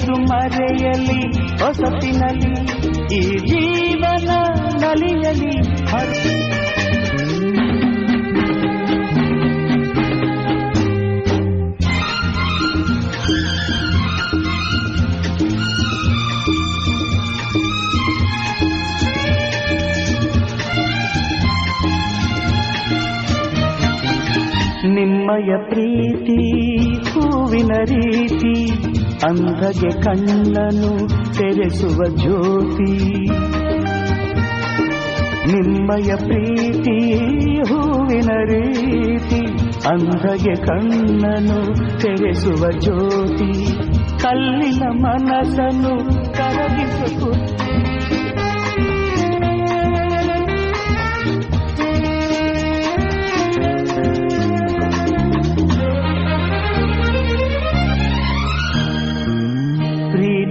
ಅಳಿಯದು ಮರೆಯಲಿ ಹೊಸತಿನಲ್ಲಿ ಈ ಜೀವನ ನಲಿಯಲಿ. ಹಸಿ ನಿಮ್ಮಯ ಪ್ರೀತಿ ಹೂವಿನ ರೀತಿ ಅಂಧಗೆ ಕಣ್ಣನು ತೆರೆಸುವ ಜ್ಯೋತಿ. ನಿಮ್ಮಯ ಪ್ರೀತಿ ಹೂವಿನ ರೀತಿ ಅಂಧಗೆ ಕಣ್ಣನು ತೆರೆಸುವ ಜ್ಯೋತಿ. ಕಲ್ಲಿನ ಮನಸ್ಸನ್ನು ಕರಗಿಸುವ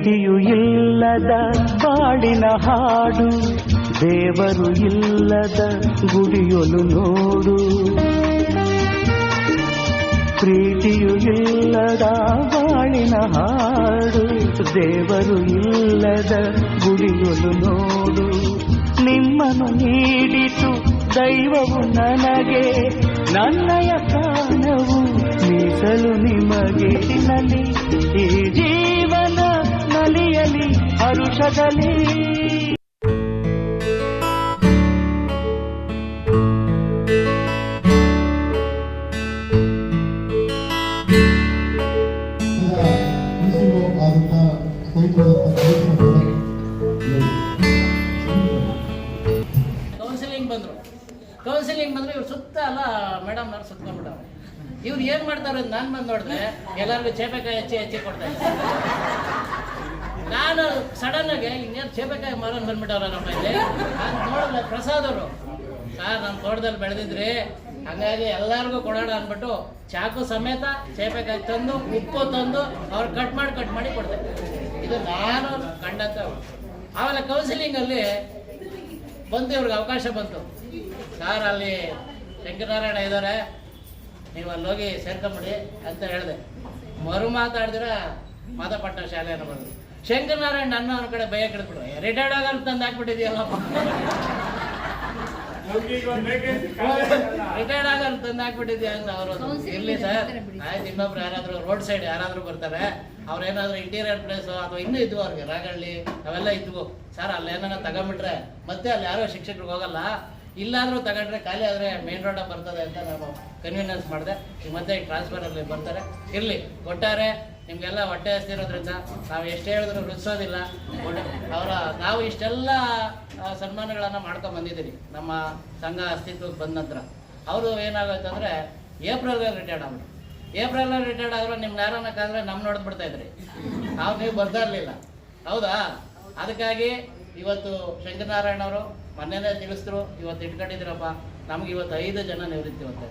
ಪ್ರೀತಿಯು ಇಲ್ಲದ ಬಾಡಿನ ಹಾಡು, ದೇವರು ಇಲ್ಲದ ಗುಡಿಯೊಲು ನೋಡು. ಪ್ರೀತಿಯು ಇಲ್ಲದ ಬಾಳಿನ ಹಾಡು, ದೇವರು ಇಲ್ಲದ ಗುಡಿಯೊಲು ನೋಡು. ನಿಮ್ಮನ್ನು ನೀಡಿತು ದೈವವು ನನಗೆ, ನನ್ನಯ ಪ್ರಾಣವು ಮೀಸಲು ನಿಮಗೆ. ನಲ್ಲಿ ಕೌನ್ಸಿಲಿಂಗ್ ಬಂದರು. ಕೌನ್ಸಿಲಿಂಗ್ ಬಂದ್ರೆ, ಇವ್ರು ಸುತ್ತ ಅಲ್ಲ ನಾನ್ ಬಂದ್ ಇವ್ರು ಏನು ಮಾಡ್ತಾರೆ ನಾನು ಬಂದು ನೋಡಿದ್ರೆ ಎಲ್ಲರಿಗೂ ಚೇಪೆಕಾಯಿ ಹೆಚ್ಚಿ ಹೆಚ್ಚಿ ಕೊಡ್ತಾ ಇದ್ದಾರೆ ನಾನು ಸಡನ್ ಆಗಿ ಇನ್ನೇನು ಸೇಬೇಕಾಗಿ ಮರನ್ ಬಂದ್ಬಿಟ್ಟವ್ರ ನಮ್ಮ ಇಲ್ಲಿ? ನಾನು ನೋಡಲ್ಲ ಪ್ರಸಾದ್ ಅವರು ಸರ್ ನಮ್ಮ ತೋಟದಲ್ಲಿ ಬೆಳೆದಿದ್ರಿ. ಹಂಗಾಗಿ ಎಲ್ಲರಿಗೂ ಕೊಡೋಣ ಅಂದ್ಬಿಟ್ಟು ಚಾಕು ಸಮೇತ ಚೇಪಕಾಯಿ ತಂದು, ಉಪ್ಪು ತಂದು ಅವ್ರು ಕಟ್ ಮಾಡಿ ಕಟ್ ಮಾಡಿ ಕೊಡ್ತಾರೆ ಇದು ನಾನು ಕಂಡಂತ ಆಮೇಲೆ ಕೌನ್ಸಿಲಿಂಗಲ್ಲಿ ಬಂದು ಇವ್ರಿಗೆ ಅವಕಾಶ ಬಂತು. ಸರ್, ಅಲ್ಲಿ ಶಂಕರನಾರಾಯಣ ಇದ್ದಾರೆ ನೀವು ಅಲ್ಲಿ ಹೋಗಿ ಸೇರ್ಕೊಂಬಿಡಿ ಅಂತ ಹೇಳಿದೆ. ಮರು ಮಾತಾಡಿದ್ರೆ ಮಾತಾಪಟ್ಟ ಶಾಲೆಯನ್ನು ಬಂದು ಶಂಕರನಾರಾಯಣ ನನ್ನ ಅವ್ರ ಕಡೆ ಭಯ ಕೆಡ್ಬಿಡು ರಿಟೈರ್ಡ್ ಆಗಲ್ಲ ತಂದು ಹಾಕ್ಬಿಟ್ಟಿದ್ಯಲ್ಲಪ್ಪ. ರಿಟೈರ್ಡ್ ಆಗಲ್ಲ ತಂದು ಹಾಕ್ಬಿಟ್ಟಿದ್ಯಾ ಅಂತ ಅವರು ಇರ್ಲಿ ಸರ್? ಆಯ್ತು ಇನ್ನೊಬ್ರು ಯಾರಾದ್ರೂ ರೋಡ್ ಸೈಡ್ ಯಾರಾದ್ರೂ ಬರ್ತಾರೆ ಅವ್ರೇನಾದ್ರೂ ಇಂಟೀರಿಯರ್ ಪ್ಲೇಸ್ ಅಥವಾ ಇನ್ನೂ ಇದ್ವು ಅವ್ರಿಗೆ ರಾಗಳ್ಳಿ ಅವೆಲ್ಲ ಇದ್ವು. ಸರ್ ಅಲ್ಲೇನ ತಗೊಂಬಿಟ್ರೆ ಮತ್ತೆ ಅಲ್ಲಿ ಯಾರೋ ಶಿಕ್ಷಕರಿಗೆ ಹೋಗಲ್ಲ. ಇಲ್ಲಾದ್ರೂ ತಗೊಂಡ್ರೆ ಖಾಲಿ ಆದ್ರೆ ಮೇನ್ ರೋಡ ಬರ್ತದೆ ಅಂತ ನಾವು ಕನ್ವೀನಿಯನ್ಸ್ ಮಾಡಿದೆ. ಮತ್ತೆ ಟ್ರಾನ್ಸ್ಫರ್ ಅಲ್ಲಿ ಬರ್ತಾರೆ. ಇರ್ಲಿ ಒಟ್ಟಾರೆ ನಿಮ್ಗೆಲ್ಲ ಹೊಟ್ಟೆ ಹಸ್ತಿರೋದ್ರಿಂದ ನಾವು ಎಷ್ಟು ಹೇಳಿದ್ರು ರುಚಿಸೋದಿಲ್ಲ. ಅವರ ನಾವು ಇಷ್ಟೆಲ್ಲ ಸನ್ಮಾನಗಳನ್ನು ಮಾಡ್ಕೊಂಡು ಬಂದಿದ್ದೀರಿ. ನಮ್ಮ ಸಂಘ ಅಸ್ತಿತ್ವಕ್ಕೆ ಬಂದ ನಂತರ. ಅವರು ಏನಾಗುತ್ತೆ ಏಪ್ರಿಲ್ಗೆ ರಿಟೈರ್ಡ್ ಆದ್ರು. ಏಪ್ರಿಲ್ ರಿಟೈರ್ಡ್ ಆದ್ರೆ ನಿಮ್ಗೆ ಯಾರನ್ನಕ್ಕಾದ್ರೆ ನಮ್ಮ ನೋಡ್ದು ಬಿಡ್ತಾ ಇದ್ರಿ. ನಾವು ನೀವು ಬರ್ತಾ ಇರಲಿಲ್ಲ. ಹೌದಾ? ಅದಕ್ಕಾಗಿ ಇವತ್ತು ಶಂಕರನಾರಾಯಣ ಅವರು ಮೊನ್ನೆನೇ ತಿಳಿಸಿದ್ರು, ಇವತ್ತು ಇಟ್ಕೊಂಡಿದ್ರಪ್ಪ ನಮ್ಗೆ ಇವತ್ತು ಐದು ಜನ ನಿವೃತ್ತಿ ಹೋಗ್ತಾ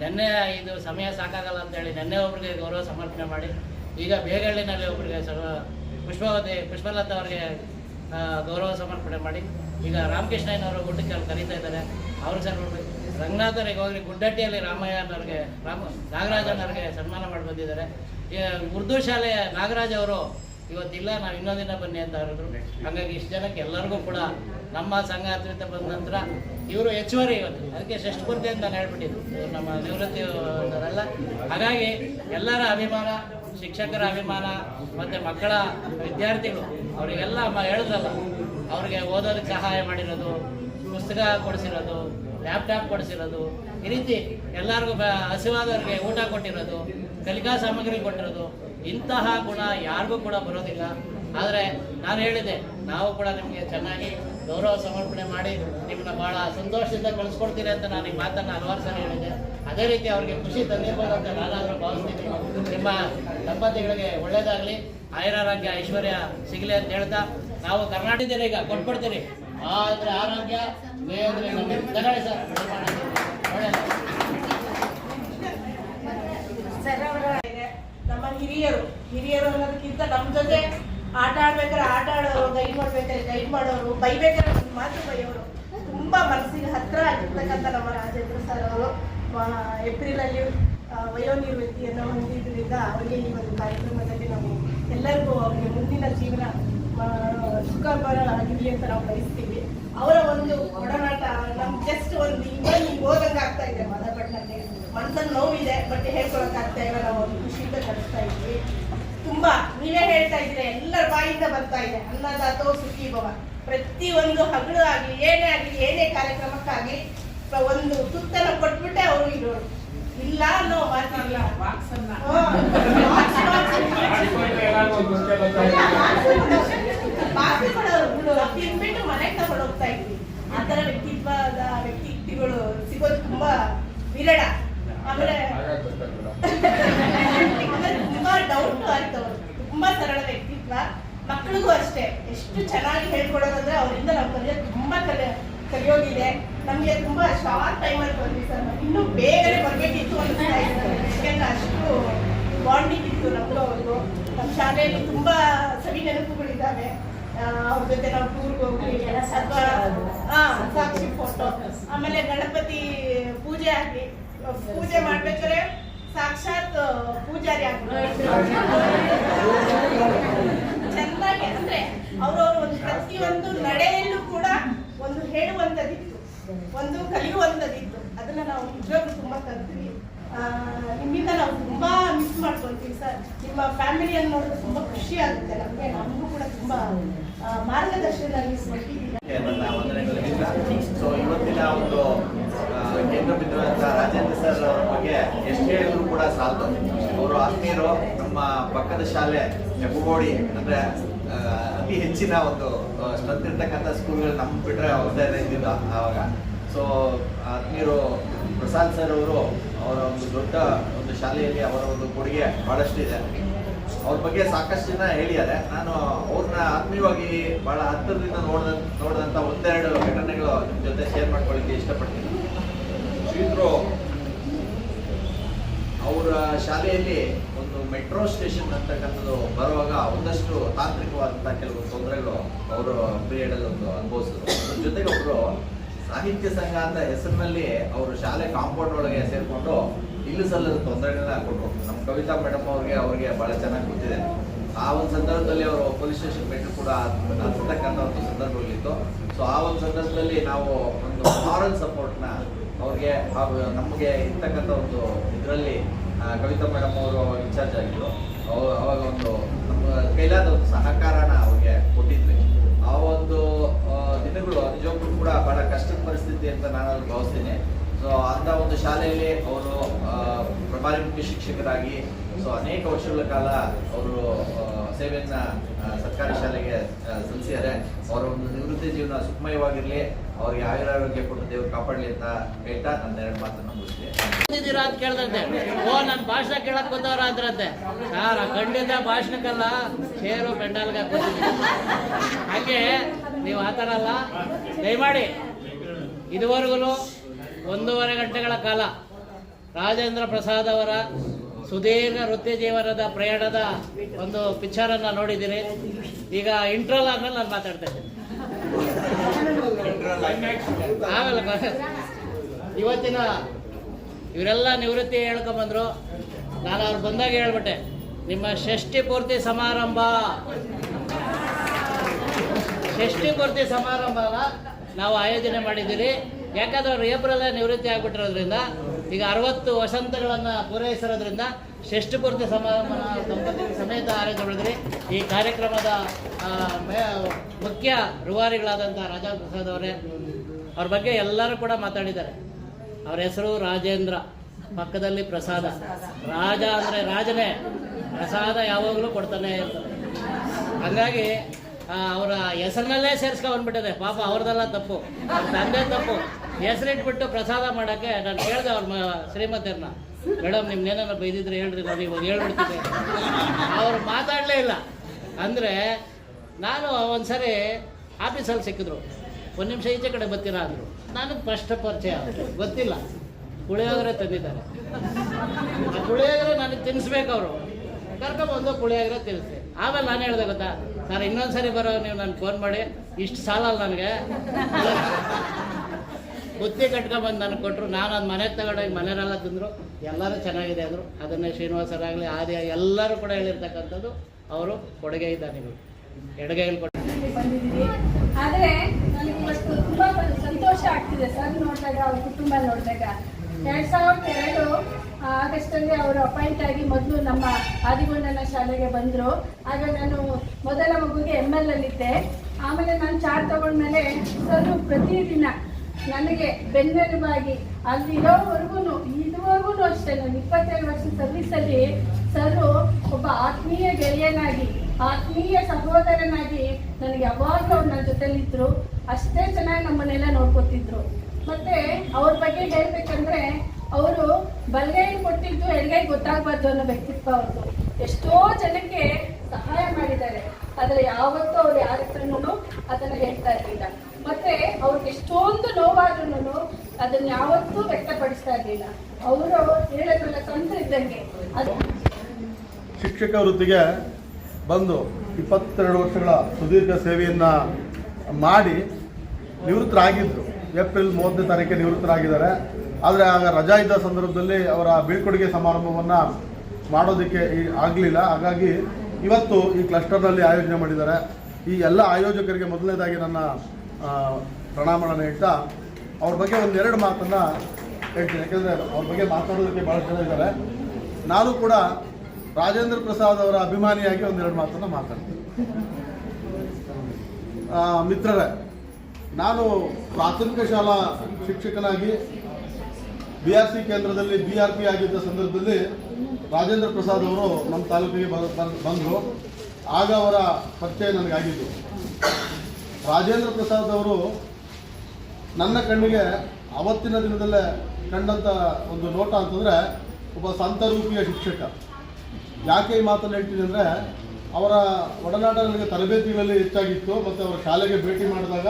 ನೆನ್ನೆ ಇದು ಸಮಯ ಸಾಕಾಗಲ್ಲ ಅಂತೇಳಿ ನೆನ್ನೆ ಒಬ್ಬರಿಗೆ ಗೌರವ ಸಮರ್ಪಣೆ ಮಾಡಿ ಈಗ ಬೇಗಳ್ಳಿನಲ್ಲಿ ಒಬ್ಬರಿಗೆ ಸರ್ವ ಪುಷ್ಪಾವತಿ ಪುಷ್ಪಲತಾ ಅವರಿಗೆ ಗೌರವ ಸಮರ್ಪಣೆ ಮಾಡಿ ಈಗ ರಾಮಕೃಷ್ಣಯ್ಯನವರು ಗುಡ್ಡಕ್ಕೆ ಅವ್ರು ಕರೀತಾ ಇದ್ದಾರೆ. ಅವ್ರಿಗೆ ಸರ್ ರಂಗನಾಥರಿಗೆ ಹೋಗಿ ಗುಡ್ಡಟ್ಟಿಯಲ್ಲಿ ರಾಮಯ್ಯನವ್ರಿಗೆ ರಾಮ ನಾಗರಾಜನವ್ರಿಗೆ ಸನ್ಮಾನ ಮಾಡಿ ಬಂದಿದ್ದಾರೆ. ಈಗ ಉರ್ದು ಶಾಲೆಯ ನಾಗರಾಜ್ ಅವರು ಇವತ್ತಿಲ್ಲ ನಾವು ಇನ್ನೊಂದಿನ ಬನ್ನಿ ಅಂತ ಹೇಳಿದ್ರು. ಹಾಗಾಗಿ ಇಷ್ಟು ಜನಕ್ಕೆ ಎಲ್ಲರಿಗೂ ಕೂಡ ನಮ್ಮ ಸಂಘ ಹತ್ತಿರ ಬಂದ ನಂತರ ಇವರು ಹೆಚ್ಚುವರಿ ಇವತ್ತು. ಅದಕ್ಕೆ ಷಷ್ಠ ಪೂರ್ತಿ ಅಂತ ನಾನು ಹೇಳ್ಬಿಟ್ಟಿದ್ದು. ನಮ್ಮ ನಿವೃತ್ತಿ ಹಾಗಾಗಿ ಎಲ್ಲರ ಅಭಿಮಾನ, ಶಿಕ್ಷಕರ ಅಭಿಮಾನ, ಮತ್ತು ಮಕ್ಕಳ ವಿದ್ಯಾರ್ಥಿಗಳು, ಅವರಿಗೆಲ್ಲ ಹೇಳಿದ್ರಲ್ಲ ಅವ್ರಿಗೆ ಓದೋದಕ್ಕೆ ಸಹಾಯ ಮಾಡಿರೋದು, ಪುಸ್ತಕ ಕೊಡಿಸಿರೋದು, ಲ್ಯಾಪ್ಟಾಪ್ ಕೊಡಿಸಿರೋದು, ಈ ರೀತಿ ಎಲ್ಲರಿಗೂ ಹಸಿವಾದವ್ರಿಗೆ ಊಟ ಕೊಟ್ಟಿರೋದು, ಕಲಿಕಾ ಸಾಮಗ್ರಿ ಕೊಟ್ಟಿರೋದು, ಇಂತಹ ಗುಣ ಯಾರಿಗೂ ಕೂಡ ಬರೋದಿಲ್ಲ. ಆದರೆ ನಾನು ಹೇಳಿದೆ ನಾವು ಕೂಡ ನಿಮಗೆ ಚೆನ್ನಾಗಿ ಗೌರವ ಸಮರ್ಪಣೆ ಮಾಡಿ ನಿಮ್ಮನ್ನ ಬಹಳ ಸಂತೋಷದಿಂದ ಕಳಿಸ್ಕೊಡ್ತೀರಿ ಅಂತ ನಾನು ಈ ಮಾತನ್ನು ಹಲವಾರು ಸಲ ಹೇಳಿದೆ. ಅದೇ ರೀತಿ ಅವ್ರಿಗೆ ಖುಷಿ ತಂದಿರ್ಬೋದು ಅಂತ ನಾನಾದರೂ ಭಾವಿಸ್ತೀನಿ. ನಿಮ್ಮ ದಂಪತಿಗಳಿಗೆ ಒಳ್ಳೇದಾಗಲಿ. ಆಯುರಾರೋಗ್ಯ ಐಶ್ವರ್ಯ ಸಿಗಲಿ ಅಂತ ಹೇಳ್ತಾ ನಾವು ಕರ್ನಾಟಕದಲ್ಲಿ ಈಗ ಕೊಟ್ಬಿಡ್ತೀನಿ. ಆದರೆ ಆರೋಗ್ಯ ತಗೊಳ್ಳಿ ಸರ್. ನಮ್ಮ ಹಿರಿಯರು. ಹಿರಿಯರು ಅನ್ನೋದಕ್ಕಿಂತ ನಮ್ಮ ಜೊತೆ ಆಟ ಆಡ್ಬೇಕಾದ್ರೆ ಆಟ ಆಡೋರು ಗೈಡ್ ಮಾಡ್ಬೇಕಾದ್ರೆ ಗೈಡ್ ಮಾಡೋರು ಬೈಬೇಕಾದ್ರೆ ಮಾತ್ರ ಮಾತು ಬೈಯೋರು. ತುಂಬಾ ಮನಸ್ಸಿಗೆ ಹತ್ರ ಆಗಿರ್ತಕ್ಕಂಥ ನಮ್ಮ ರಾಜೇಂದ್ರ ಸರ್ ಅವರು ಏಪ್ರಿಲ್ ಅಲ್ಲಿ ಆ, ವಯೋನಿವೃತ್ತಿಯನ್ನು ಹೊಂದಿದ್ರಿಂದ ಅವರಿಗೆ ಈ ಒಂದು ಕಾರ್ಯಕ್ರಮದಲ್ಲಿ ನಾವು ಎಲ್ಲರಿಗೂ ಅವರಿಗೆ ಮುಂದಿನ ಜೀವನ ಸುಖಕರ ಆಗಿರ್ಲಿ ಅಂತ ನಾವು ಬಯಸ್ತೀವಿ. ಅವರ ಒಂದು ಒಡನಾಟ ನಮ್ಗೆ ಜಸ್ಟ್ ಒಂದು ಇವಾಗ ಹಿಂಗೆ ಹೋದಂಗೆ ಆಗ್ತಾ ಇದೆ ಮದಪಟ್ಟಣಕ್ಕೆ ಮನಸ್ಸಲ್ಲಿ ನೋವಿದೆ ಬಟ್ ಹೇಳ್ಕೊಳಕ್ ಆಗ್ತಾ ಇಲ್ಲ ನಾವು ಒಂದು ಖುಷಿಯಿಂದ ಕಳಿಸ್ತಾ ಇದ್ವಿ ತುಂಬಾ ನೀವೇ ಹೇಳ್ತಾ ಇದ್ರೆ ಎಲ್ಲರ ಬಾಯಿಂದ ಬರ್ತಾ ಇದೆ. ಅನ್ನದಾತೋ ಸುಖಿ ಭವ. ಪ್ರತಿ ಒಂದು ಹಗಲು ಆಗ್ಲಿ ಏನೇ ಆಗ್ಲಿ ಏನೇ ಕಾರ್ಯಕ್ರಮಕ್ಕಾಗ್ಲಿ ಒಂದು ಸುತ್ತನ ಕೊಟ್ಬಿಟ್ಟೆ ಅವರು ಇರೋರು ಇಲ್ಲ ಅನ್ನೋ ಮಾತಿಲ್ಲ. ತಿನ್ಬಿಟ್ಟು ಮನೆಗೆ ತಗೊಂಡು ಹೋಗ್ತಾ ಇದ್ವಿ. ಆ ತರ ವ್ಯಕ್ತಿತ್ವದ ವ್ಯಕ್ತಿಗಳು ಸಿಗೋದು ತುಂಬಾ ವಿರಳ. ಆಮೇಲೆ ತುಂಬಾ ಡೌಟ್ ಆಗ್ತವ್ರು ತುಂಬಾ ಸರಳ ವ್ಯಕ್ತಿತ್ವ. ಮಕ್ಕಳಿಗೂ ಅಷ್ಟೇ. ಎಷ್ಟು ಚೆನ್ನಾಗಿ ಹೇಳ್ಕೊಡೋದಂದ್ರೆ ಅವರಿಂದ ನಾವು ಕಲಿಯೋದು ತುಂಬಾ ಕಲಿ ಕಲಿಯೋಗಿದೆ. ನಮ್ಗೆ ತುಂಬಾ ಶಾರ್ಟ್ ಟೈಮಲ್ಲಿ ಬಂದ್ವಿ ಸರ್. ಇನ್ನೂ ಬೇಗನೆ ಬರ್ಬೇಕಿತ್ತು ಅನಿಸ್ತಾ ಇದ್ದಾರೆ ಅಷ್ಟು ಬಾಂಡಿಂಗ್ ಇತ್ತು ನಮಗೂ ಅವ್ರಿಗೂ ನಮ್ಮ ಶಾಲೆಯಲ್ಲಿ ತುಂಬಾ ಸವಿ ನೆನಪುಗಳಿದ್ದಾವೆ. ಅವ್ರ ಜೊತೆ ನಾವು ಟೂರ್ಗೆ ಹೋಗ್ತೀವಿ ಸಾಕ್ಷಿ ಫೋಟೋ ಆಮೇಲೆ ಗಣಪತಿ ಪೂಜೆ ಆಗಲಿ. ಪೂಜೆ ಮಾಡ್ಬೇಕಾದ್ರೆ ಸಾಕ್ಷಾತ್ ಪೂಜಾರಿ ಆಗ್ಬೇಕು ಚೆನ್ನಾಗಿ ಅಂದ್ರೆ ಅವ್ರವ್ರ ಒಂದು ಪ್ರತಿಯೊಂದು ನಡೆಯಲ್ಲೂ ಕೂಡ ಒಂದು ಹೇಳುವಂಥದ್ದಿತ್ತು ಒಂದು ಕಲಿಯುವಂಥದ್ದಿತ್ತು ಅದನ್ನ ನಾವು ನಿಜವಾಗ್ಲೂ ತುಂಬಾ ಕಲ್ತೀವಿ. ನಿಮ್ಮಿಂದ ನಾವು ತುಂಬಾ ಮಿಸ್ ಮಾಡ್ಕೊಳ್ತೀವಿ ಸರ್. ನಿಮ್ಮ ಫ್ಯಾಮಿಲಿಯನ್ನು ನೋಡಿದ್ರೆ ತುಂಬಾ ಖುಷಿ ಆಗುತ್ತೆ ನಮಗೆ. ನಮಗೂ ಕೂಡ ತುಂಬಾ ಮಾರ್ಗದರ್ಶನ ಸೊ ಇವತ್ತಿನ ಒಂದು ಕೇಂದ್ರ ರಾಜೇಂದ್ರ ಸರ್ ಅವರ ಬಗ್ಗೆ ಎಷ್ಟು ಹೇಳಿದ್ರು ಕೂಡ ಸಾಲದು. ಅವರು ಆತ್ಮೀಯರು. ನಮ್ಮ ಪಕ್ಕದ ಶಾಲೆ ಹೆಬ್ಬಗೋಡಿ ಅಂದ್ರೆ ಅತಿ ಹೆಚ್ಚಿನ ಒಂದು ಸ್ಟ್ರೆಂತ್ ಇರ್ತಕ್ಕಂಥ ಸ್ಕೂಲ್ಗಳು ನಮ್ಮ ಬಿಟ್ರೆ ಅವ್ರದ್ದೇ ಇದ್ದಿಲ್ಲ ಆವಾಗ. ಸೊ ಆತ್ಮೀಯರು ಪ್ರಸಾದ್ ಸರ್ ಅವರು ಅವರ ಒಂದು ದೊಡ್ಡ ಒಂದು ಶಾಲೆಯಲ್ಲಿ ಅವರ ಒಂದು ಕೊಡುಗೆ ಬಹಳಷ್ಟಿದೆ ಅವ್ರ ಬಗ್ಗೆ ಸಾಕಷ್ಟು ಜನ ಹೇಳಿದ್ದಾರೆ ನಾನು ಅವ್ರನ್ನ ಆತ್ಮೀಯವಾಗಿ ಬಹಳ ಹತ್ತಿರದಿಂದ ನೋಡಿದ ನೋಡಿದಂಥ ಒಂದೆರಡು ಘಟನೆಗಳು ನಿಮ್ಮ ಜೊತೆ ಶೇರ್ ಮಾಡ್ಕೊಳ್ಳಿಕ್ಕೆ ಇಷ್ಟಪಡ್ತೀನಿ. ಶ್ರೀದ್ರು ಅವರ ಶಾಲೆಯಲ್ಲಿ ಮೆಟ್ರೋ ಸ್ಟೇಷನ್ ಅಂತಕ್ಕಂಥದ್ದು ಬರುವಾಗ ಒಂದಷ್ಟು ತಾಂತ್ರಿಕವಾದಂಥ ಕೆಲವು ತೊಂದರೆಗಳು ಅವರು ಪೀರಿಯಡಲ್ಲಿ ಒಂದು ಅನುಭವಿಸಿದ್ರು. ಅದ್ರ ಜೊತೆಗೆ ಒಬ್ಬರು ಸಾಹಿತ್ಯ ಸಂಘ ಅಂತ ಹೆಸರಿನಲ್ಲಿ ಅವರು ಶಾಲೆ ಕಾಂಪೌಂಡ್ ಒಳಗೆ ಸೇರಿಕೊಂಡು ಇಲ್ಲೂ ಸಲ್ಲದ ತೊಂದರೆಗಳನ್ನ ಕೊಟ್ಟರು ನಮ್ಮ ಕವಿತಾ ಮೇಡಮ್ ಅವ್ರಿಗೆ ಅವ್ರಿಗೆ ಬಹಳ ಚೆನ್ನಾಗಿ ಗೊತ್ತಿದೆ. ಆ ಒಂದು ಸಂದರ್ಭದಲ್ಲಿ ಅವರು ಪೊಲೀಸ್ ಸ್ಟೇಷನ್ ಭೇಟಿ ಕೂಡ ಹತ್ತಕ್ಕಂಥ ಒಂದು ಸಂದರ್ಭಗಳಿತ್ತು ಸೊ ಆ ಒಂದು ಸಂದರ್ಭದಲ್ಲಿ ನಾವು ಒಂದು ಮಾರಲ್ ಸಪೋರ್ಟ್ನ ಅವ್ರಿಗೆ ಹಾಗೂ ನಮಗೆ ಇರ್ತಕ್ಕಂಥ ಒಂದು ಇದರಲ್ಲಿ ಕವಿತಾ ಮೇಡಮ್ ಅವರು ಇನ್ಚಾರ್ಜ್ ಆಗಿದ್ರು. ಅವರು ಅವಾಗ ಒಂದು ನಮ್ಮ ಕೈಲಾದ ಒಂದು ಸಹಕಾರನ ಅವ್ರಿಗೆ ಕೊಟ್ಟಿದ್ವಿ. ಆ ಒಂದು ದಿನಗಳು ನಿಜವಾಗ್ಲೂ ಕೂಡ ಬಹಳ ಕಷ್ಟದ ಪರಿಸ್ಥಿತಿ ಅಂತ ನಾನು ಭಾವಿಸ್ತೀನಿ. ಸೊ ಅಂತ ಒಂದು ಶಾಲೆಯಲ್ಲಿ ಅವರು ಪ್ರಭಾರಿ ಶಿಕ್ಷಕರಾಗಿ ಸೊ ಅನೇಕ ವರ್ಷಗಳ ಕಾಲ ಅವರು ಸೇವೆಯನ್ನ ಸರ್ಕಾರಿ ಶಾಲೆಗೆ ಸಲ್ಲಿಸಿದ್ದಾರೆ. ಅವರ ಒಂದು ನಿವೃತ್ತಿ ಜೀವನ ಸುಖಮಯವಾಗಿರಲಿ ಅವ್ರಿಗೆ ಆಯುರಾರೋಗ್ಯ ಕೊಟ್ಟು ದೇವ್ರು ಕಾಪಾಡಲಿ ಅಂತ ಹೇಳ್ತಾ ನನ್ನ ಎರಡು ಮಾತನ್ನು ಬಂದಿದ್ದೀರಾ ಅಂತ ಕೇಳ್ದಂತೆ. ಓ ನನ್ನ ಭಾಷಣ ಕೇಳಕ್ ಬಂದವ್ರ ಅಂದ್ರಂತೆ. ಸಾರ ಖಂಡಿತ ಭಾಷಣಕ್ಕಲ್ಲ ಚೇರು ಪೆಂಡಾಲ್ಗೆ ಹಾಗೆ ನೀವು ಆ ಥರ ಅಲ್ಲ. ದಯಮಾಡಿ, ಇದುವರೆಗೂ ಒಂದೂವರೆ ಗಂಟೆಗಳ ಕಾಲ ರಾಜೇಂದ್ರ ಪ್ರಸಾದ್ ಅವರ ಸುದೀರ್ಘ ವೃತ್ತಿ ಜೀವನದ ಪ್ರಯಾಣದ ಒಂದು ಪಿಕ್ಚರನ್ನು ನೋಡಿದ್ದೀನಿ. ಈಗ ಇಂಟ್ರೋಲ್ ಆದ್ಮೇಲೆ ನಾನು ಮಾತಾಡ್ತಾ ಇದ್ದೀನಿ. ಆಮೇಲೆ ಬ- ಇವತ್ತಿನ ಇವರೆಲ್ಲ ನಿವೃತ್ತಿ ಹೇಳ್ಕೊಂಬಂದ್ರು ನಾನು ಅವ್ರು ಬಂದಾಗ ಹೇಳ್ಬಿಟ್ಟೆ, ನಿಮ್ಮ ಷಷ್ಠಿ ಪೂರ್ತಿ ಸಮಾರಂಭ. ಷಷ್ಠಿ ಪೂರ್ತಿ ಸಮಾರಂಭನ ನಾವು ಆಯೋಜನೆ ಮಾಡಿದ್ದೀರಿ. ಯಾಕಂದ್ರೆ ಅವ್ರು ಏಪ್ರಿಲ್ ನಿವೃತ್ತಿ ಆಗ್ಬಿಟ್ಟಿರೋದ್ರಿಂದ ಈಗ ಅರವತ್ತು ವಸಂತಗಳನ್ನು ಪೂರೈಸಿರೋದ್ರಿಂದ ಪೂರ್ತಿ ದಂಪತಿ ಸಮೇತ ಆರೋಗ್ಯ ಈ ಕಾರ್ಯಕ್ರಮದ ಮುಖ್ಯ ರೂವಾರಿಗಳಾದಂಥ ರಾಜಾ ಪ್ರಸಾದ್ ಅವರೇ, ಅವ್ರ ಬಗ್ಗೆ ಎಲ್ಲರೂ ಕೂಡ ಮಾತಾಡಿದ್ದಾರೆ. ಅವ್ರ ಹೆಸರು ರಾಜೇಂದ್ರ, ಪಕ್ಕದಲ್ಲಿ ಪ್ರಸಾದ. ರಾಜ ಅಂದರೆ ರಾಜನೇ, ಪ್ರಸಾದ ಯಾವಾಗಲೂ ಕೊಡ್ತಾನೆ ಇರ್ತಾರೆ ಹಂಗಾಗಿ ಅವರ ಹೆಸರಿನಲ್ಲೇ ಸೇರಿಸ್ಕೊ ಬಂದ್ಬಿಟ್ಟಿದೆ. ಪಾಪ ಅವ್ರದೆಲ್ಲ ತಪ್ಪು. ತಂದೆ ತಪ್ಪು. ಹೆಸರಿಟ್ಬಿಟ್ಟು ಪ್ರಸಾದ ಮಾಡೋಕ್ಕೆ ನಾನು ಕೇಳಿದೆ ಅವ್ರ ಮ ಶ್ರೀಮತಿಯವ್ರನ್ನ ಮೇಡಮ್ ನಿಮ್ನೇನಾರ ಬೈದಿದ್ರೆ ಹೇಳ್ರಿ, ನಾನು ಇವಾಗ ಹೇಳ್ಬಿಡ್ತೀನಿ. ಅವ್ರು ಮಾತಾಡಲೇ ಇಲ್ಲ. ಅಂದರೆ ನಾನು ಒಂದ್ಸರಿ ಆಫೀಸಲ್ಲಿ ಸಿಕ್ಕಿದ್ರು. ಒಂದು ನಿಮಿಷ ಈಚೆ ಕಡೆ ಬರ್ತೀರಾ ಅಂದರು. ನನಗೆ ಫಸ್ಟ್ ಪರಿಚಯ ಗೊತ್ತಿಲ್ಲ. ಪುಳಿಯೋಗರೆ ತಂದಿದ್ದಾರೆ. ಆ ಪುಳಿಯೋಗರೆ ನನಗೆ ತಿನ್ನಿಸ್ಬೇಕು ಅವರು. ಕರ್ಕೊಂಬಂದು ಪುಳಿಯೋಗರೆ ತಿನ್ನಿಸಿ ಆಮೇಲೆ ನಾನು ಹೇಳ್ದೆ, ಗೊತ್ತಾ? ಸರ್ ಇನ್ನೊಂದು ಸರಿ ಬರೋ, ನೀವು ನನಗೆ ಫೋನ್ ಮಾಡಿ, ಇಷ್ಟು ಸಾಲಲ್ಲ ನನಗೆ. ಬುತ್ತಿ ಕಟ್ಕೊಂಡ್ಬಂದು ನನಗೆ ಕೊಟ್ಟರು ನಾನು ಅದು ಮನೆ ತಗೊಂಡೋಗಿ ಮನೆಯವರೆಲ್ಲ ತಿಂದರು. ಎಲ್ಲರೂ ಚೆನ್ನಾಗಿದೆ ಅಂದರು. ಅದನ್ನೇ ಶ್ರೀನಿವಾಸರಾಗಲಿ ಆದಿ ಎಲ್ಲರೂ ಕೂಡ ಹೇಳಿರ್ತಕ್ಕಂಥದ್ದು ಅವರು ಕೊಡುಗೆ ನೀವು ಕೊಟ್ಟು ಇಲ್ಲಿ ಆದರೆ ನನಗೆ ಇವತ್ತು ತುಂಬಾ ಸಂತೋಷ ಆಗ್ತಿದೆ. ಸರ್ ನೋಡಿದಾಗ, ಅವ್ರ ಕುಟುಂಬ ನೋಡಿದಾಗ. ಎರಡ್ ಸಾವಿರದ ಎರಡು ಆಗಸ್ಟ್ ಅಲ್ಲಿ ಅವರು ಅಪಾಯಿಂಟ್ ಆಗಿ ಮೊದಲು ನಮ್ಮ ಆದಿಗೊಂಡನ ಶಾಲೆಗೆ ಬಂದ್ರು. ಆಗ ನಾನು ಮೊದಲ ಮಗುಗೆ ಎಂ ಎಲ್ ಅಲ್ಲಿದ್ದೆ. ಆಮೇಲೆ ನಾನು ಚಾರ್ ತಗೊಂಡ್ಮೇಲೆ ಸರ್ ಪ್ರತಿದಿನ ನನಗೆ ಬೆನ್ನೆಲುಬಾಗಿ ಅಲ್ಲಿರೋವರೆಗೂ ಇದುವರೆಗೂ ಅಷ್ಟೇ, ನಾನು ಇಪ್ಪತ್ತೇಳು ವರ್ಷ ಸರ್ವಿಸಲ್ಲಿ ಸರ್ ಒಬ್ಬ ಆತ್ಮೀಯ ಗೆಳೆಯನಾಗಿ, ಆತ್ಮೀಯ ಸಹೋದರನಾಗಿ ನನಗೆ ಯಾವಾಗಲೂ ಅವ್ರು ನನ್ನ ಜೊತೆಲಿದ್ರು. ಅಷ್ಟೇ ಚೆನ್ನಾಗಿ ನಮ್ಮನ್ನೆಲ್ಲ ನೋಡ್ಕೊತಿದ್ರು. ಮತ್ತೆ ಅವ್ರ ಬಗ್ಗೆ ಹೇಳ್ಬೇಕಂದ್ರೆ ಅವರು ಬಲ್ಗೈ ಕೊಟ್ಟಿದ್ದು ಎಡಗೈ ಗೊತ್ತಾಗಬಾರ್ದು ಅನ್ನೋ ವ್ಯಕ್ತಿತ್ವ ಅವ್ರದ್ದು. ಎಷ್ಟೋ ಜನಕ್ಕೆ ಸಹಾಯ ಮಾಡಿದ್ದಾರೆ. ಆದರೆ ಯಾವತ್ತೂ ಅವ್ರು ಯಾರ ಹತ್ರನೂ ಅದನ್ನು ಹೇಳ್ತಾ ಇರಲಿಲ್ಲ. ಮತ್ತೆ ಅವ್ರಿಗೆ ಎಷ್ಟೊಂದು ನೋವಾದ್ರೂ ಅದನ್ನ ಯಾವತ್ತೂ ವ್ಯಕ್ತಪಡಿಸ್ತಾ ಇರಲಿಲ್ಲ. ಅವರು ಹೇಳೋದ್ರಲ್ಲ ತಂತ್ರ ಇದ್ದಂಗೆ. ಅದು ಶಿಕ್ಷಕ ವೃತ್ತಿಗೆ ಬಂದು ಇಪ್ಪತ್ತೆರಡು ವರ್ಷಗಳ ಸುದೀರ್ಘ ಸೇವೆಯನ್ನು ಮಾಡಿ ನಿವೃತ್ತರಾಗಿದ್ದರು ಏಪ್ರಿಲ್ ಮೂವತ್ತನೇ ತಾರೀಕಿಗೆ ನಿವೃತ್ತರಾಗಿದ್ದಾರೆ. ಆದರೆ ಆಗ ರಜಾ ಇದ್ದ ಸಂದರ್ಭದಲ್ಲಿ ಅವರ ಬೀಳ್ಕೊಡುಗೆ ಸಮಾರಂಭವನ್ನು ಮಾಡೋದಕ್ಕೆ ಆಗಲಿಲ್ಲ. ಹಾಗಾಗಿ ಇವತ್ತು ಈ ಕ್ಲಸ್ಟರ್ನಲ್ಲಿ ಆಯೋಜನೆ ಮಾಡಿದ್ದಾರೆ. ಈ ಎಲ್ಲ ಆಯೋಜಕರಿಗೆ ಮೊದಲನೇದಾಗಿ ನನ್ನ ಪ್ರಣಾಮಗಳನ್ನು ಹೇಳ್ತಾ ಅವ್ರ ಬಗ್ಗೆ ಒಂದೆರಡು ಮಾತನ್ನು ಹೇಳ್ತೀನಿ. ಯಾಕೆಂದರೆ ಅವ್ರ ಬಗ್ಗೆ ಮಾತಾಡೋದಕ್ಕೆ ಭಾಳ ಜನ ಇದ್ದಾರೆ. ನಾನು ಕೂಡ ರಾಜೇಂದ್ರ ಪ್ರಸಾದ್ ಅವರ ಅಭಿಮಾನಿಯಾಗಿ ಒಂದೆರಡು ಮಾತನ್ನು ಮಾತಾಡ್ತೀನಿ. ಮಿತ್ರರೇ ನಾನು ಪ್ರಾಥಮಿಕ ಶಾಲಾ ಶಿಕ್ಷಕನಾಗಿ ಬಿ ಆರ್ ಸಿ ಕೇಂದ್ರದಲ್ಲಿ ಬಿ ಆರ್ ಪಿ ಆಗಿದ್ದ ಸಂದರ್ಭದಲ್ಲಿ ರಾಜೇಂದ್ರ ಪ್ರಸಾದ್ ಅವರು ನಮ್ಮ ತಾಲೂಕಿಗೆ ಬಂದರು. ಆಗ ಅವರ ಪರಿಚಯ ನನಗಾಗಿದ್ದು ರಾಜೇಂದ್ರ ಪ್ರಸಾದ್ ಅವರು ನನ್ನ ಕಣ್ಣಿಗೆ ಅವತ್ತಿನ ದಿನದಲ್ಲೇ ಕಂಡಂಥ ಒಂದು ನೋಟ ಅಂತಂದರೆ ಒಬ್ಬ ಸಂತರೂಪಿಯ ಶಿಕ್ಷಕ. ಯಾಕೆ ಈ ಮಾತನ್ನು ಹೇಳ್ತೀನಿ ಅಂದರೆ ಅವರ ಒಡನಾಟ ನನಗೆ ತರಬೇತಿಗಳಲ್ಲಿ ಹೆಚ್ಚಾಗಿತ್ತು, ಮತ್ತು ಅವರ ಶಾಲೆಗೆ ಭೇಟಿ ಮಾಡಿದಾಗ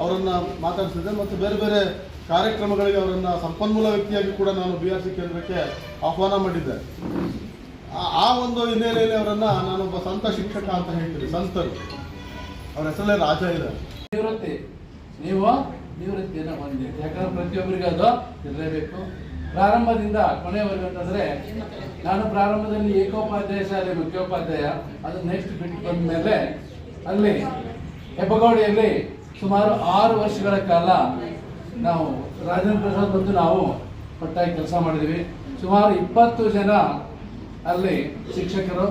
ಅವರನ್ನು ಮಾತಾಡಿಸಿದೆ ಮತ್ತು ಬೇರೆ ಬೇರೆ ಕಾರ್ಯಕ್ರಮಗಳಿಗೆ ಅವರನ್ನು ಸಂಪನ್ಮೂಲ ವ್ಯಕ್ತಿಯಾಗಿ ಕೂಡ ನಾನು ಬಿ ಆರ್ ಸಿ ಕೇಂದ್ರಕ್ಕೆ ಆಹ್ವಾನ ಮಾಡಿದ್ದೆ. ಆ- ಒಂದು ಹಿನ್ನೆಲೆಯಲ್ಲಿ ಅವರನ್ನು ನಾನೊಬ್ಬ ಸಂತ ಶಿಕ್ಷಕ ಅಂತ ಹೇಳ್ತೀನಿ, ಸಂತರು. ಅವರ ಹೆಸರಲ್ಲೇ ರಾಜ ಇದೆ. ನಿವೃತ್ತಿ. ನೀವು ನಿವೃತ್ತಿಯನ್ನು ಹೊಂದಿದ್ದೀರಿ. ಯಾಕಂದ್ರೆ ಪ್ರತಿಯೊಬ್ಬರಿಗೂ ಅದು ಇರಲೇಬೇಕು. ಪ್ರಾರಂಭದಿಂದ ಕೊನೆಯವರೆಗೂ ಅಂತಂದ್ರೆ, ನಾನು ಪ್ರಾರಂಭದಲ್ಲಿ ಏಕೋಪಾಧ್ಯಾಯ ಶಾಲೆ, ಮುಖ್ಯೋಪಾಧ್ಯಾಯ, ಅದು ನೆಕ್ಸ್ಟ್ ಬಿಟ್ಟು ಬಂದ ಮೇಲೆ ಅಲ್ಲಿ ಹೆಬ್ಬಗೋಡಿಯಲ್ಲಿ ಸುಮಾರು ಆರು ವರ್ಷಗಳ ಕಾಲ ನಾವು ರಾಜೇಂದ್ರ ಪ್ರಸಾದ್ ಮತ್ತು ನಾವು ಒಟ್ಟಾಗಿ ಕೆಲಸ ಮಾಡಿದ್ವಿ. ಸುಮಾರು ಇಪ್ಪತ್ತು ಜನ ಅಲ್ಲಿ ಶಿಕ್ಷಕರು,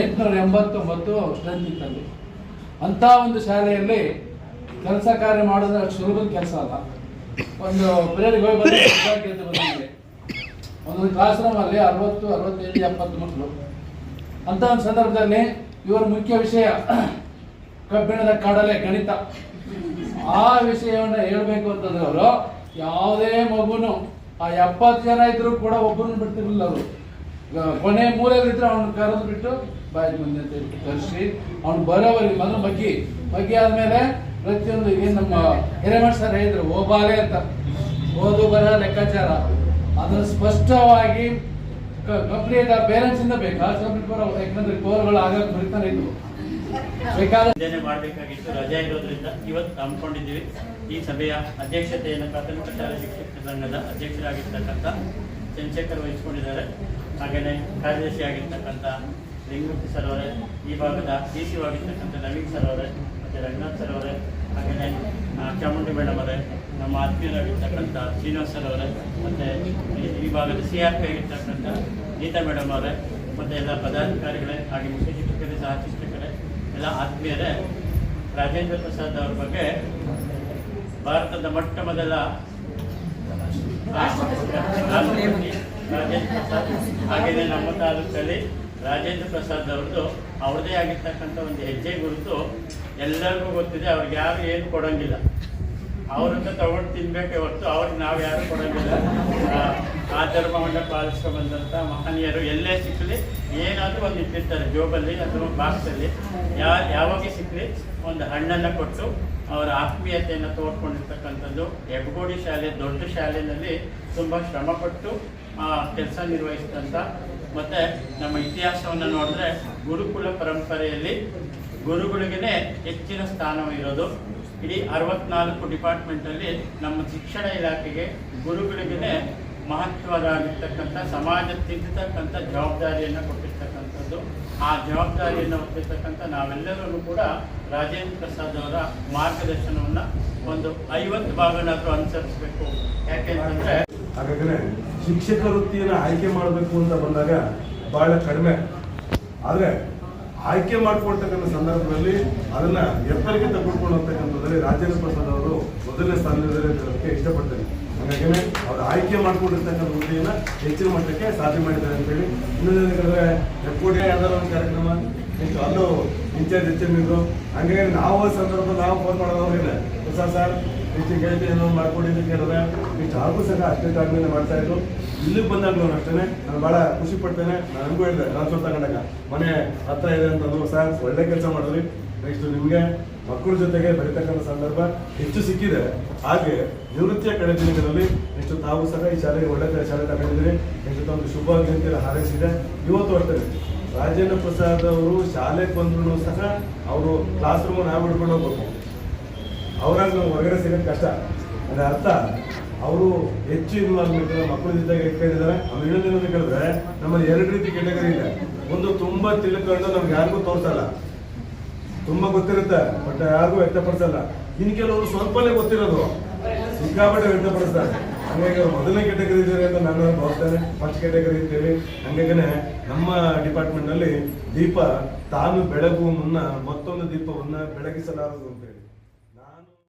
ಎಂಟುನೂರ ಎಂಬತ್ತೊಂಬತ್ತು ಸ್ಟ್ರೆಂತ್ ಇತ್ತಲ್ಲಿ ಅಂತ ಒಂದು ಶಾಲೆಯಲ್ಲಿ ಕೆಲಸ ಕಾರ್ಯ ಮಾಡೋದು ಸುಲಭದ ಕೆಲಸ ಅಲ್ಲ. ಒಂದು ಪಿರಿಯಡ್ಗೆ ಹೋಗಿ ಬಂದಿದೆ ಒಂದೊಂದು ಕ್ಲಾಸ್ ರೂಮಲ್ಲಿ ಅರವತ್ತು, ಅರವತ್ತೈದು, ಎಪ್ಪತ್ತು ಮಕ್ಕಳು ಅಂತ ಒಂದು ಸಂದರ್ಭದಲ್ಲಿ ಇವರ ಮುಖ್ಯ ವಿಷಯ ಕಬ್ಬಿಣದ ಕಡಲೆ ಗಣಿತ. ಆ ವಿಷಯವನ್ನ ಹೇಳ್ಬೇಕು ಅಂತಂದ್ರೆ ಅವರು, ಯಾವುದೇ ಮಗುನು, ಆ ಎಪ್ಪತ್ತು ಜನ ಇದ್ರು ಕೂಡ ಒಬ್ಬರನ್ನು ಬಿಡ್ತಿರ್ಲಿಲ್ಲ ಅವರು. ಕೊನೆ ಮೂಲೆಯಲ್ಲಿದ್ರೆ ಅವ್ನ ಕರೆದು ಬಿಟ್ಟು ಬಾಯಿ ಮುಂದೆ ಅಂತ ಕರೆಸಿ. ಅವ್ನು ಬರೋವರೆಗೆ ಮೊದಲು ಮಗ್ಗಿ ಮಗ್ಗಿ ಆದ್ಮೇಲೆ ಪ್ರತಿಯೊಂದು ಏನು ನಮ್ಮ ಹಿರೇಮಠ ಸರ್ ಹೇಳಿದ್ರು ಓಬಾಲೆ ಅಂತ. ಓದು, ಬರ, ಲೆಕ್ಕಾಚಾರ. ಅದನ್ನು ಸ್ಪಷ್ಟವಾಗಿ ಕಂಪ್ಲೀಟ್ ಪೇರೆಂಟ್ಸ್ ಇಂದ ಬೇಕಾ? ಯಾಕಂದ್ರೆ ಕೋರ್ಗಳು ಆಗಾಗ ಬರಿತಾನೆ ಇದ್ವು. ಅಧ್ಯಯನ ಮಾಡಬೇಕಾಗಿತ್ತು, ರಜೆ ಇರೋದ್ರಿಂದ ಇವತ್ತು ಹಮ್ಮಿಕೊಂಡಿದ್ದೀವಿ. ಈ ಸಭೆಯ ಅಧ್ಯಕ್ಷತೆಯನ್ನು ಪ್ರಾಥಮಿಕ ಶಾಲಾ ಶಿಕ್ಷಕ ಸಂಘದ ಅಧ್ಯಕ್ಷರಾಗಿರ್ತಕ್ಕಂಥ ಚಂದ್ರಶೇಖರ್ ವಹಿಸಿಕೊಂಡಿದ್ದಾರೆ. ಹಾಗೆಯೇ ಕಾರ್ಯದರ್ಶಿ ಆಗಿರ್ತಕ್ಕಂಥ ಲಿಂಗಮೂರ್ತಿ ಸರ್ ಅವರೇ, ಈ ಭಾಗದ ಡಿ ಸಿ ಆಗಿರ್ತಕ್ಕಂಥ ನವೀನ್ ಸರ್ ಅವರೇ, ಮತ್ತು ರಂಗನಾಥ್ ಸರ್ ಅವರೇ ಹಾಗೆಯೇ ಚಾಮುಂಡಿ ಮೇಡಮ್ ಅವರೇ, ನಮ್ಮ ಆತ್ಮೀಯರಾಗಿರ್ತಕ್ಕಂಥ ಶ್ರೀನಿವಾಸ್ ಸರ್ ಅವರೇ, ಮತ್ತು ಈ- ಭಾಗದ ಸಿ ಆರ್ ಪಿ ಆಗಿರ್ತಕ್ಕಂಥ ಗೀತಾ ಮೇಡಮ್ ಅವರೇ, ಮತ್ತು ಎಲ್ಲ ಪದಾಧಿಕಾರಿಗಳೇ, ಹಾಗೆ ಮುಖ್ಯ ಶಿಕ್ಷಕರೇ ಸಹ ಎಲ್ಲ ಆತ್ಮೀಯರೇ ರಾಜೇಂದ್ರ ಪ್ರಸಾದ್ ಅವ್ರ ಬಗ್ಗೆ ಭಾರತದ ಮೊಟ್ಟ ಮೊದಲ ರಾಜೇಂದ್ರ ಪ್ರಸಾದ್ ಹಾಗೆಯೇ ನಮ್ಮ ತಾಲೂಕಲ್ಲಿ ರಾಜೇಂದ್ರ ಪ್ರಸಾದ್ ಅವ್ರದ್ದು ಅವ್ರದೇ ಆಗಿರ್ತಕ್ಕಂಥ ಒಂದು ಹೆಜ್ಜೆ ಗುರುತು ಎಲ್ಲರಿಗೂ ಗೊತ್ತಿದೆ, ಅವ್ರಿಗೆ ಯಾರು ಏನು ಕೊಡಂಗಿಲ್ಲ. ಅವರನ್ನ ತಗೊಂಡು ತಿನ್ಬೇಕೆ ಹೊರತು ಅವ್ರಿಗೆ ನಾವು ಯಾರು ಕೊಡೋದಿಲ್ಲ ಆ, ಧರ್ಮವನ್ನ ಧರ್ಮವನ್ನು ಪಾಲಿಸ್ಕೊಂಡು ಬಂದಂಥ ಮಹನೀಯರು ಎಲ್ಲೇ ಸಿಕ್ಕಲಿ ಏನಾದರೂ ಒಂದು ಇಟ್ಟಿರ್ತಾರೆ ಜೋಬಲ್ಲಿ ಅಥವಾ ಬಾಕ್ಸಲ್ಲಿ. ಯಾ ಯಾವಾಗ ಸಿಕ್ಕಲಿ ಒಂದು ಹಣ್ಣನ್ನು ಕೊಟ್ಟು ಅವರ ಆತ್ಮೀಯತೆಯನ್ನು ತೋರ್ಕೊಂಡಿರ್ತಕ್ಕಂಥದ್ದು ಹೆಬ್ಬಗೋಡಿ ಶಾಲೆ ದೊಡ್ಡ ಶಾಲೆಯಲ್ಲಿ ತುಂಬ ಶ್ರಮಪಟ್ಟು ಕೆಲಸ ನಿರ್ವಹಿಸಿದಂಥ ಮತ್ತು ನಮ್ಮ ಇತಿಹಾಸವನ್ನು ನೋಡಿದ್ರೆ ಗುರುಕುಲ ಪರಂಪರೆಯಲ್ಲಿ ಗುರುಗಳಿಗೇ ಹೆಚ್ಚಿನ ಸ್ಥಾನ ಇರೋದು ಇಡೀ ಅರವತ್ನಾಲ್ಕು ಡಿಪಾರ್ಟ್ಮೆಂಟಲ್ಲಿ ನಮ್ಮ ಶಿಕ್ಷಣ ಇಲಾಖೆಗೆ ಗುರುಗಳಿಗೇ ಮಹತ್ವದಾಗಿರ್ತಕ್ಕಂಥ ಸಮಾಜ ತಿದ್ದತಕ್ಕಂಥ ಜವಾಬ್ದಾರಿಯನ್ನು ಕೊಟ್ಟಿರ್ತಕ್ಕಂಥದ್ದು. ಆ ಜವಾಬ್ದಾರಿಯನ್ನು ಹೊತ್ತಿರ್ತಕ್ಕಂಥ ನಾವೆಲ್ಲರೂ ಕೂಡ ರಾಜೇಂದ್ರ ಪ್ರಸಾದ್ ಅವರ ಮಾರ್ಗದರ್ಶನವನ್ನು ಒಂದು ಐವತ್ತು ಭಾಗನಾದರೂ ಅನುಸರಿಸಬೇಕು. ಯಾಕೆಂತಂದರೆ ಹಾಗಾದ್ರೆ ಶಿಕ್ಷಕ ವೃತ್ತಿಯನ್ನು ಆಯ್ಕೆ ಮಾಡಬೇಕು ಅಂತ ಬಂದಾಗ ಬಹಳ ಕಡಿಮೆ. ಆದ್ರೆ ಆಯ್ಕೆ ಮಾಡಿಕೊಳ್ತಕ್ಕಂಥ ಸಂದರ್ಭದಲ್ಲಿ ಅದನ್ನ ಎತ್ತರಿಗೆ ತಗೊಂಡ್ಕೊಂಡು ಹೋಗ್ತಕ್ಕಂಥದ್ರಲ್ಲಿ ರಾಜೇಂದ್ರ ಪ್ರಸಾದ್ ಅವರು ಮೊದಲನೇ ಸ್ಥಾನದಲ್ಲಿ ಇರೋದಕ್ಕೆ ಇಷ್ಟಪಡ್ತಾರೆ ಹಾಗಾಗಿ ಅವರು ಆಯ್ಕೆ ಮಾಡಿಕೊಂಡಿರ್ತಕ್ಕಂಥ ಹುದ್ದೆಯನ್ನ ಹೆಚ್ಚಿನ ಮಟ್ಟಕ್ಕೆ ಸಾಧನೆ ಮಾಡಿದ್ದಾರೆ ಅಂತೇಳಿ. ಇನ್ನೊಂದು ಹೇಳಿದ್ರೆ ಎಪ್ಪೋಡಿ ಯಾವ್ದಾರ ಒಂದು ಕಾರ್ಯಕ್ರಮ ಇತ್ತು ಅಲ್ಲೂ ಇನ್ಚಾರ್ಜ್ ಎಚ್ ಎಂ ಇದ್ರು. ಹಂಗಾಗಿ ನಾವು ಸಂದರ್ಭದಲ್ಲಿ ನಾವು ಫೋನ್ ಮಾಡೋದವ್ರಿಲ್ಲ ಹೊಸ ಸರ್ ಇಷ್ಟು ಕೇಳ್ತಿ ಏನೋ ಮಾಡ್ಕೊಂಡಿದ್ದು ಕೇಳಿದ್ರೆ ಇಷ್ಟು ಹಾಗೂ ಸಹ ಅಷ್ಟೇ ಆದ್ಮೇಲೆ ಮಾಡ್ತಾ ಇದ್ರು. ಇಲ್ಲಿಗೆ ಬಂದಾಗ್ಲೂ ಅಷ್ಟೇ ನಾನು ಭಾಳ ಖುಷಿ ಪಡ್ತೇನೆ, ನಾನು ನನಗೂ ಹೇಳಿದೆ ಟ್ರಾನ್ಸ್ಫರ್ ತಗೊಂಡಾಗ, ಮನೆ ಹತ್ತಿರ ಇದೆ ಅಂತಂದ್ರು ಸರ್, ಒಳ್ಳೆ ಕೆಲಸ ಮಾಡಿದ್ರಿ. ನೆಕ್ಸ್ಟ್ ನಿಮಗೆ ಮಕ್ಕಳ ಜೊತೆಗೆ ಬೆಳೀತಕ್ಕಂಥ ಸಂದರ್ಭ ಹೆಚ್ಚು ಸಿಕ್ಕಿದೆ. ಹಾಗೆ ನಿವೃತ್ತಿಯ ಕಡೆ ದಿನಗಳಲ್ಲಿ ನೆಕ್ಸ್ಟ್ ತಾವು ಸಹ ಈ ಶಾಲೆಗೆ ಒಳ್ಳೆ ಶಾಲೆ ತಗೊಂಡಿದ್ದೀರಿ. ನೆಕ್ಸ್ಟ್ ಒಂದು ಶುಭ ಜಯಂತಿಯಲ್ಲಿ ಹಾರೈಸಿದೆ. ಇವತ್ತು ಅಷ್ಟೇ. ರಾಜೇಂದ್ರ ಪ್ರಸಾದ್ ಅವರು ಶಾಲೆಗೆ ಬಂದ್ರು ಸಹ ಅವರು ಕ್ಲಾಸ್ ರೂಮ್ ನಾವು ಹಿಡ್ಕೊಂಡು ಹೋಗ್ಬೇಕು. ಅವರಾಗ ನಾವು ಹೊರಗಡೆ ಸಿಗೋದು ಕಷ್ಟ. ಅದರ ಅರ್ಥ, ಅವರು ಹೆಚ್ಚು ಇನ್ವಾಲ್ವ್ಮೆಂಟ್ ಮಕ್ಕಳು ಜೊತೆಗೆ ಇಟ್ಕೊಂಡಿದ್ದಾರೆ ಅವ್ರು ಇನ್ನೊಂದೇನು ಕೇಳಿದ್ರೆ, ನಮ್ಮಲ್ಲಿ ಎರಡು ರೀತಿ ಕೆಟಗರಿ ಇದೆ. ಒಂದು ತುಂಬಾ ತಿಳ್ಕೊಂಡು ನಮ್ಗೆ ಯಾರಿಗೂ ತೋರಿಸಲ್ಲ. ತುಂಬಾ ಗೊತ್ತಿರುತ್ತೆ, ಬಟ್ ಯಾರಿಗೂ ವ್ಯಕ್ತಪಡಿಸಲ್ಲ. ಇನ್ನು ಕೆಲವರು ಸ್ವಲ್ಪನೇ ಗೊತ್ತಿರೋದು. ಸಿಕ್ಕಾಪಟ್ಟೆ ವ್ಯಕ್ತಪಡಿಸ್ತಾರೆ. ಹಂಗಾಗಿ ಅವ್ರು ಮೊದಲನೇ ಕೆಟಗರಿ ಇದ್ದಾರೆ ಅಂತ ನಾನು ಭಾವಿಸ್ತೇನೆ. ಫಸ್ಟ್ ಕೆಟಗರಿ ಅಂತೇಳಿ ಹಂಗಾಗನೆ ನಮ್ಮ ಡಿಪಾರ್ಟ್ಮೆಂಟ್ನಲ್ಲಿ ದೀಪ ತಾನು ಬೆಳಗುವ ಮುನ್ನ ಮತ್ತೊಂದು ದೀಪವನ್ನ ಬೆಳಗಿಸಲಾರದು ಅಂತೇಳಿ